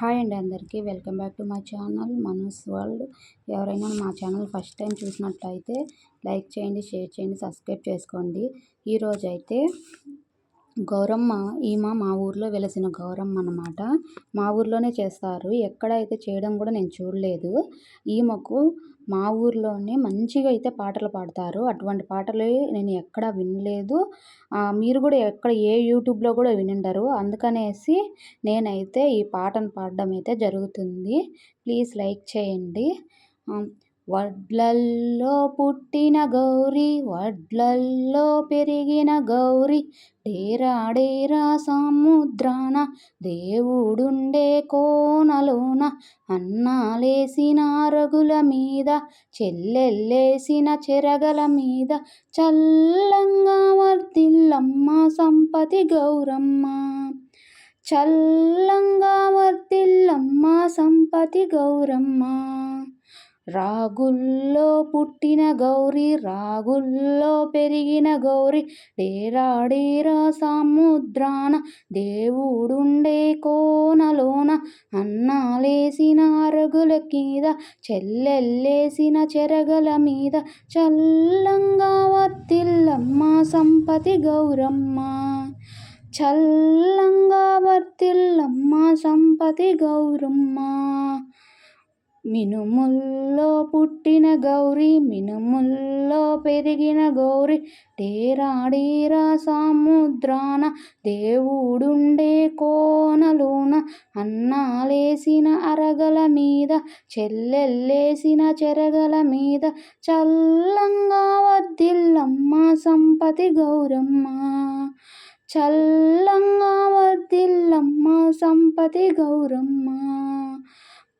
Hi అండి అందరికీ. Welcome back to my channel Mano's world. ఎవరైనా మా ఛానల్ ఫస్ట్ టైం చూసినట్లయితే లైక్ చేయండి షేర్ చేయండి సబ్స్క్రైబ్ చేసుకోండి. ఈరోజు అయితే గౌరమ్మ ఈమె మా ఊర్లో వెలిసిన గౌరమ్మ అనమాట మా ఊర్లోనే చేస్తారు. ఎక్కడైతే చేయడం కూడా నేను చూడలేదు. ఈమెకు మా ఊర్లోనే మంచిగా అయితే పాటలు పాడతారు. అటువంటి పాటలు నేను ఎక్కడ వినలేదు. మీరు కూడా ఎక్కడ ఏ యూట్యూబ్లో కూడా వినుండరు. అందుకనేసి నేనైతే ఈ పాటను పాడడం అయితే జరుగుతుంది. ప్లీజ్ లైక్ చేయండి. వడ్లల్లో పుట్టిన గౌరీ వడ్లల్లో పెరిగిన గౌరీ. డేరా డేరా సముద్రాన దేవుడుండే కోనలోన అన్నాలేసిన రగుల మీద చెల్లెల్లేసిన చెరగల మీద. చల్లంగా వర్తిల్లమ్మ సంపతి గౌరమ్మ. చల్లంగా వర్తిల్లమ్మ సంపతి గౌరమ్మ. రాగుల్లో పుట్టిన గౌరీ రాగుల్లో పెరిగిన గౌరీ. డేరాడేరా సముద్రాన దేవుడుండే కోనలోన. అన్నాలేసిన అరగుల మీద చెల్లెల్లేసిన చెరగల మీద చల్లంగా వర్తిల్లమ్మ సంపతి గౌరమ్మ. చల్లంగా వర్తిల్లమ్మ సంపతి గౌరమ్మ. మినుముల్లో పుట్టిన గౌరీ మినుముల్లో పెరిగిన గౌరీ. డేరాడేరా సముద్రాన దేవుడుండే కోనలోన అన్నాలేసిన అరగల మీద చెల్లెల్లేసిన చెరగల మీద. చల్లంగా వద్దిల్లమ్మ సంపతి గౌరమ్మ. చల్లంగా వద్దిల్లమ్మ సంపతి గౌరమ్మ.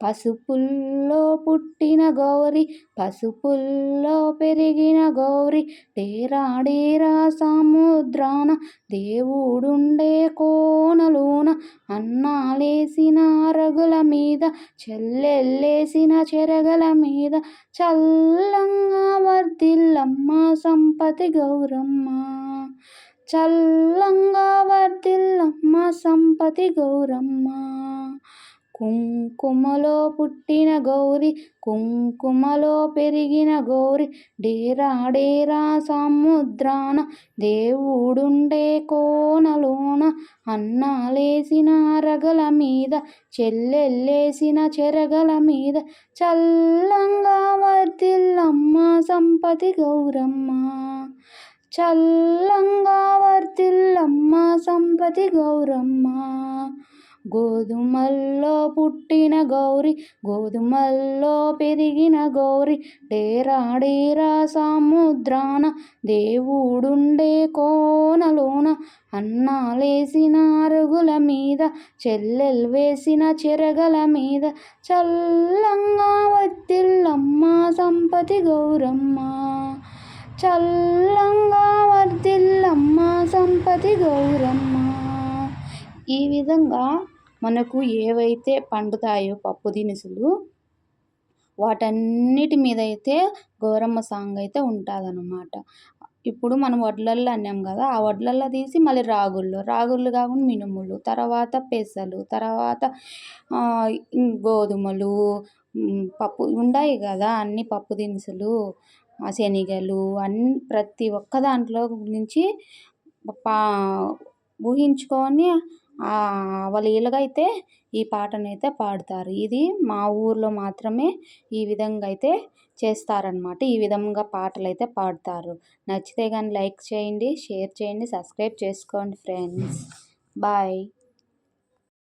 పసుపుల్లో పుట్టిన గౌరి పసుపుల్లో పెరిగిన గౌరి. తేరాడేరా సముద్రాన దేవుడుండే కోనలోన. అన్నాలేసిన అరగుల మీద చెల్లెల్లేసిన చెరగల మీద. చల్లంగా వర్దిల్లమ్మ సంపతి గౌరమ్మ. చల్లంగా వర్దిల్లమ్మ సంపతి గౌరమ్మ. కుంకుమలో పుట్టిన గౌరి కుంకుమలో పెరిగిన గౌరి. డేరా డేరా సముద్రాన దేవుడుండే కోనలోన. అన్నాలేసిన అరగల మీద చెల్లెల్లేసిన చెరగల మీద. చల్లంగా వర్తిల్లమ్మ సంపతి గౌరమ్మ. చల్లంగా వర్తిల్లమ్మ సంపతి గౌరమ్మ. గోధుమల్లో పుట్టిన గౌరి గోధుమల్లో పెరిగిన గౌరి. డేరా డేరా సముద్రాన దేవుడుండే కోనలోన అన్నాలేసిన అరుగుల మీద చెల్లెలు వేసిన చెరగల మీద. చల్లంగా వత్తిల్లమ్మ సంపతి గౌరమ్మ. చల్లంగా వర్దిల్లమ్మ సంపతి గౌరమ్మ. ఈ విధంగా మనకు ఏవైతే పండుతాయో పప్పు దినుసులు వాటన్నిటి మీద అయితే గౌరమ్మ సాంగ్ అయితే ఉంటుందన్నమాట. ఇప్పుడు మనం వడ్లల్లో అన్నాం కదా ఆ వడ్లల్లో తీసి మళ్ళీ రాగుల్లో రాగుళ్ళు కాకుండా మినుములు తర్వాత పెసలు తర్వాత గోధుమలు పప్పు ఉన్నాయి కదా అన్ని పప్పు దినుసులు శనగలు అన్ని ప్రతి ఒక్క దాంట్లో నుంచి పా ఊహించుకొని అవలీలగా అయితే ఈ పాటనైతే పాడతారు. ఇది మా ఊర్లో మాత్రమే ఈ విధంగా అయితే చేస్తారనమాట ఈ విధంగా పాటలు అయితే పాడతారు. నచ్చితే కానీ లైక్ చేయండి షేర్ చేయండి సబ్స్క్రైబ్ చేసుకోండి ఫ్రెండ్స్. బాయ్.